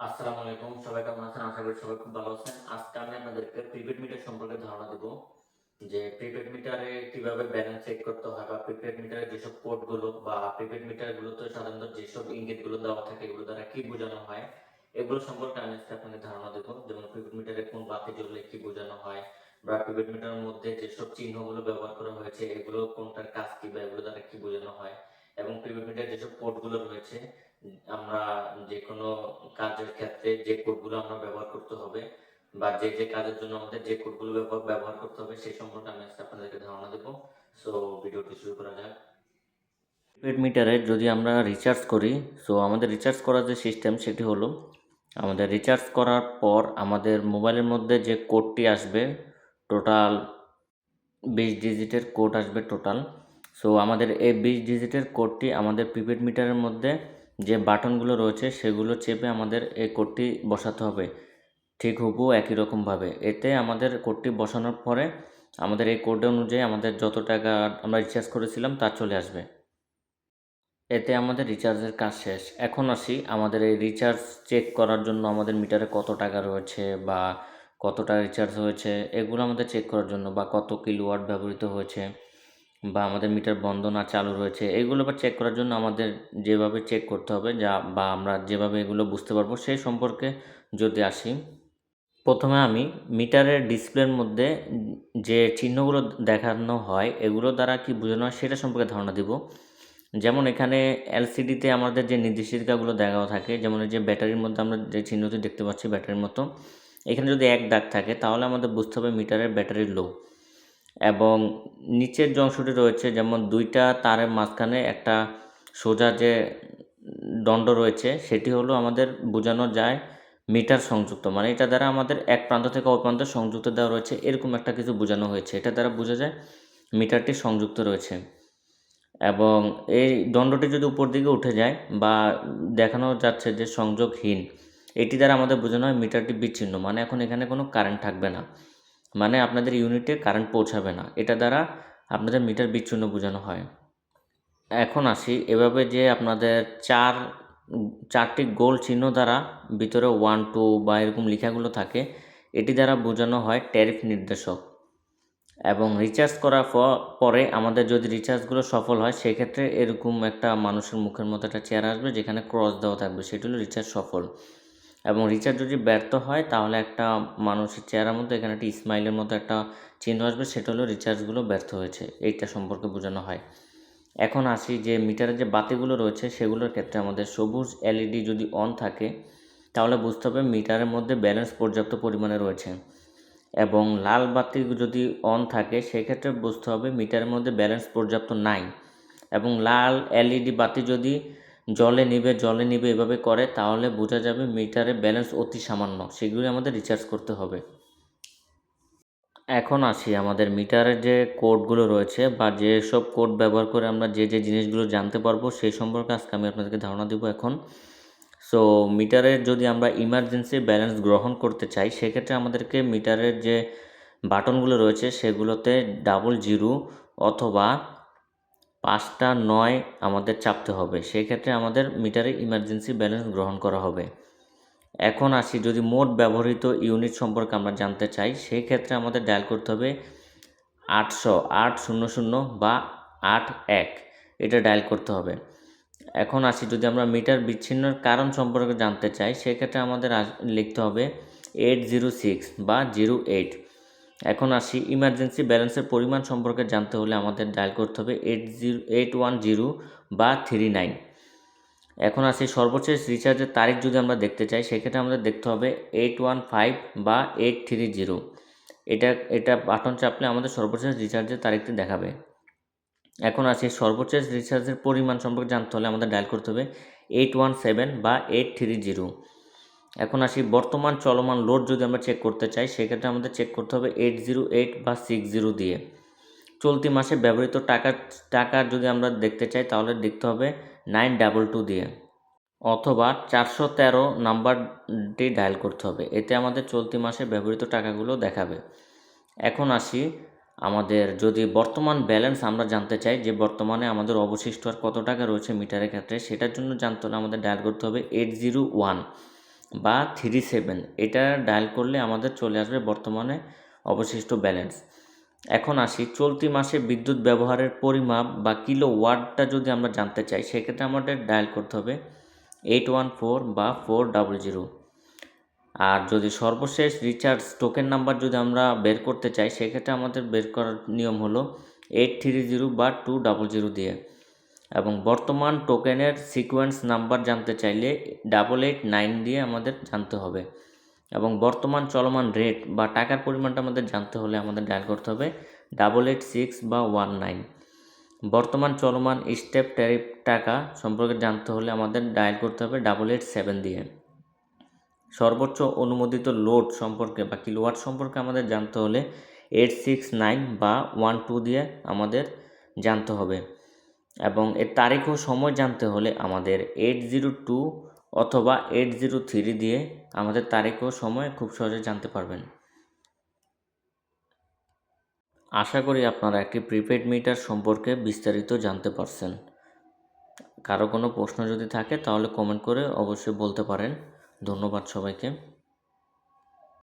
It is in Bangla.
আসসালামু আলাইকুম। সবাই কেমন আছেন? আশা করি সবাই খুব ভালো আছেন। আজকে আমি আপনাদেরকে প্রিপেড মিটার সম্পর্কে ধারণা দেব, যে প্রিপেড মিটারে কীভাবে ব্যালেন্স চেক করতে হয় বা প্রিপেড মিটারে যেসব কোডগুলো বা প্রিপেড মিটারগুলোতে সাধারণত যেসব ইঙ্গিতগুলো দেওয়া থাকে, এগুলো দ্বারা কি বোঝানো হয়, এগুলো সম্পর্কে আমি আজকে আপনাকে ধারণা দেবো। যেমন প্রিপেড মিটারে কোন বাতি জ্বললে কি বোঝানো হয় বা প্রিপেড মিটারের মধ্যে যেসব চিহ্নগুলো ব্যবহার করা হয়েছে, এগুলো কোনটার কাজ কি বা এগুলো দ্বারা কি বোঝানো হয়। এবং মিটারে যেসব কোডগুলো রয়েছে, আমরা যে কোনো কাজের ক্ষেত্রে যে কোডগুলো আমরা ব্যবহার করতে হবে বা যে যে কাজের জন্য আমাদের যে কোডগুলো ব্যবহার করতে হবে, সেই সম্পর্কে আমি আপনাদেরকে ধারণা দেবো। সো ভিডিওটি শুরু করা যাক। প্রিপেড মিটারে যদি আমরা রিচার্জ করি সো আমাদের রিচার্জ করার যে সিস্টেম সেটি হলো, আমাদের রিচার্জ করার পর আমাদের মোবাইলের মধ্যে যে কোডটি আসবে টোটাল বিশ ডিজিটের কোড আসবে টোটাল সো আমাদের এই বিশ ডিজিটের কোডটি আমাদের প্রিপেড মিটারের মধ্যে যে বাটনগুলো রয়েছে, সেগুলো চেপে আমাদের এই কোডটি বসাতে হবে। ঠিক হুবু একই রকমভাবে এতে আমাদের কোডটি বসানোর পরে আমাদের এই কোড অনুযায়ী আমাদের যত টাকা আমরা রিচার্জ করেছিলাম, তা চলে আসবে। এতে আমাদের রিচার্জের কাজ শেষ। এখন আসি আমাদের এই রিচার্জ চেক করার জন্য আমাদের মিটারে কত টাকা রয়েছে বা কত টাকা রিচার্জ হয়েছে, এগুলো আমাদের চেক করার জন্য বা কত কিলোওয়াট ব্যবহৃত হয়েছে। বা আমাদের মিটার বন্ধ না চালু রয়েছে, এগুলো বা চেক করার জন্য আমাদের যেভাবে চেক করতে হবে, যা বা আমরা যেভাবে এগুলো বুঝতে পারব সেই সম্পর্কে যদি আসি। প্রথমে আমি মিটারের ডিসপ্লের মধ্যে যে চিহ্নগুলো দেখানো হয়, এগুলো দ্বারা কি বোঝানো হয় সেটা সম্পর্কে ধারণা দিব। যেমন এখানে এলসিডিতে আমাদের যে নির্দেশিকাগুলো দেখাও থাকে, যেমন যে ব্যাটারির মধ্যে আমরা যে চিহ্নটি দেখতে পাচ্ছি ব্যাটারির মতো, এখানে যদি এক দাগ থাকে তাহলে আমাদের বুঝতে হবে মিটারের ব্যাটারি লো এবং নিচের যে অংশটি রয়েছে যেমন দুইটা তারের মাঝখানে একটা সোজা যে দণ্ড রয়েছে, সেটি হলো আমাদের বোঝানো যায় মিটার সংযুক্ত। মানে এটা দ্বারা আমাদের এক প্রান্ত থেকে অপর প্রান্ত সংযুক্ত দেওয়া রয়েছে, এরকম একটা কিছু বোঝানো হয়েছে। এটা দ্বারা বোঝা যায় মিটারটি সংযুক্ত রয়েছে। এবং এই দণ্ডটি যদি উপর দিকে উঠে যায় বা দেখানো যাচ্ছে যে সংযোগহীন, এটি দ্বারা আমাদের বোঝানো হয় মিটারটি বিচ্ছিন্ন। মানে এখন এখানে কোনো কারেন্ট থাকবে না। মানে আপনাদের ইউনিটে কারেন্ট পৌঁছাবে না। এটা দ্বারা আপনাদের মিটার বিচ্ছিন্ন বোঝানো হয়। এখন আসি, এভাবে যে আপনাদের চার, চারটি গোল চিহ্ন দ্বারা ভিতরে ওয়ান টু বা এরকম লেখাগুলো থাকে, এটি দ্বারা বোঝানো হয় ট্যারিফ নির্দেশক। এবং রিচার্জ করার পরে আমাদের যদি রিচার্জগুলো সফল হয়, সেক্ষেত্রে এরকম একটা মানুষের মুখের মতো একটা চেয়ার আসবে, যেখানে ক্রস দেওয়া থাকবে, সেটি হলো রিচার্জ সফল। এবং রিচার্জ যদি ব্যর্থ হয়, তাহলে একটা মানুষের চেহারার মধ্যে এখানে একটা স্মাইলের মতো একটা চিহ্ন আসবে, সেটা হলো রিচার্জগুলো ব্যর্থ হয়েছে। এইটা সম্পর্কে বোঝানো হয়। এখন আসি যে মিটারের যে বাতিগুলো রয়েছে, সেগুলোর ক্ষেত্রে আমাদের সবুজ এলইডি যদি অন থাকে, তাহলে বুঝতে হবে মিটারের মধ্যে ব্যালেন্স পর্যাপ্ত পরিমাণে রয়েছে। এবং লাল বাতি যদি অন থাকে, সেক্ষেত্রে বুঝতে হবে মিটারের মধ্যে ব্যালেন্স পর্যাপ্ত নাই। এবং লাল এলইডি বাতি যদি জলে নিবে জলে নিবে এভাবে করে, তাহলে বোঝা যাবে মিটারে ব্যালেন্স অতি সামান্য। সেগুলি আমাদের রিচার্জ করতে হবে। এখন আসি আমাদের মিটারের যে কোডগুলো রয়েছে বা যেসব কোড ব্যবহার করে আমরা যে যে জিনিসগুলো জানতে পারব, সেই সম্পর্কে আজকে আমি আপনাদেরকে ধারণা দেবো এখন। সো মিটারের যদি আমরা ইমার্জেন্সি ব্যালেন্স গ্রহণ করতে চাই, সেক্ষেত্রে আমাদেরকে মিটারের যে বাটনগুলো রয়েছে, সেগুলোতে ডাবল জিরো অথবা পাঁচটা নয় আমাদের চাপতে হবে। সেক্ষেত্রে আমাদের মিটারে ইমার্জেন্সি ব্যালেন্স গ্রহণ করা হবে। এখন আসি, যদি মোট ব্যবহৃত ইউনিট সম্পর্কে আমরা জানতে চাই সেই ক্ষেত্রে আমাদের ডায়াল করতে হবে আটশো আট শূন্য শূন্য বা আট এক। এটা ডায়াল করতে হবে। এখন আসি, যদি আমরা মিটার বিচ্ছিন্নর কারণ সম্পর্কে জানতে চাই, সেক্ষেত্রে আমাদের লিখতে হবে এইট জিরো সিক্স বা জিরো এইট এখন আসি ইমার্জেন্সি ব্যালেন্সের পরিমাণ সম্পর্কে জানতে হলে আমাদের ডায়াল করতে হবে eight zero eight one zero বা থ্রি নাইন এখন আসি সর্বশেষ রিচার্জের তারিখ যদি আমরা দেখতে চাই, সেক্ষেত্রে আমাদের দেখতে হবে এইট ওয়ান ফাইভ বা এইট থ্রি জিরো এটা এটা বাটন চাপলে আমাদের সর্বশেষ রিচার্জের তারিখটি দেখাবে। এখন আসি সর্বশেষ রিচার্জের পরিমাণ সম্পর্কে জানতে হলে আমাদের ডায়াল করতে হবে এইট ওয়ান সেভেন বা এইট থ্রি জিরো এখন আসি বর্তমান চলমান লোড যদি আমরা চেক করতে চাই, সেক্ষেত্রে আমাদের চেক করতে হবে এইট জিরো এইট বা সিক্স জিরো দিয়ে। চলতি মাসে ব্যবহৃত টাকা টাকা যদি আমরা দেখতে চাই, তাহলে দেখতে হবে নাইন ডাবল টু দিয়ে। অথবা চারশো তেরো নাম্বারটি ডায়াল করতে হবে, এতে আমাদের চলতি মাসে ব্যবহৃত টাকাগুলো দেখাবে। এখন আসি আমাদের যদি বর্তমান ব্যালেন্স আমরা জানতে চাই, যে বর্তমানে আমাদের অবশিষ্ট আর কত টাকা রয়েছে মিটারের ক্ষেত্রে, সেটার জন্য জানতে হলে আমাদের ডায়াল করতে হবে এইট জিরো ওয়ান বা থ্রি সেভেন, এটা ডায়াল করলে আমাদের চলে আসবে বর্তমানে অবশিষ্ট ব্যালেন্স। এখন আসি, চলতি মাসে বিদ্যুৎ ব্যবহারের পরিমাপ বা কিলো ওয়াটটা যদি আমরা জানতে চাই, সেক্ষেত্রে আমাদের ডায়াল করতে হবে এইট ওয়ান ফোর বা ফোর ডাবল জিরো। আর যদি সর্বশেষ রিচার্জ টোকেন নাম্বার যদি আমরা বের করতে চাই, সেক্ষেত্রে আমাদের বের করার নিয়ম হলো এইট থ্রি জিরো বা টু ডাবল জিরো দিয়ে। এবং বর্তমান টোকেনের সিকোয়েন্স নাম্বার জানতে চাইলে ডাবল এইট নাইন দিয়ে আমাদের জানতে হবে। এবং বর্তমান চলমান রেট বা টাকার পরিমাণটা আমাদের জানতে হলে আমাদের ডায়াল করতে হবে ডাবল এইট সিক্স বা ওয়ান নাইন। বর্তমান চলমান স্টেপ ট্যারিফ টাকা সম্পর্কে জানতে হলে আমাদের ডায়াল করতে হবে ডাবল এইট সেভেন দিয়ে। সর্বোচ্চ অনুমোদিত লোড সম্পর্কে বা কিলোওয়াট সম্পর্কে আমাদের জানতে হলে এইট সিক্স নাইন বা ওয়ান টু দিয়ে আমাদের জানতে হবে। এবং এর তারিখ ও সময় জানতে হলে আমাদের এইট জিরো টু অথবা এইট জিরো থ্রি দিয়ে আমাদের তারিখ ও সময় খুব সহজে জানতে পারবেন। আশা করি আপনারা একটি প্রিপেড মিটার সম্পর্কে বিস্তারিত জানতে পারছেন। কারও কোনো প্রশ্ন যদি থাকে তাহলে কমেন্ট করে অবশ্যই বলতে পারেন। ধন্যবাদ সবাইকে।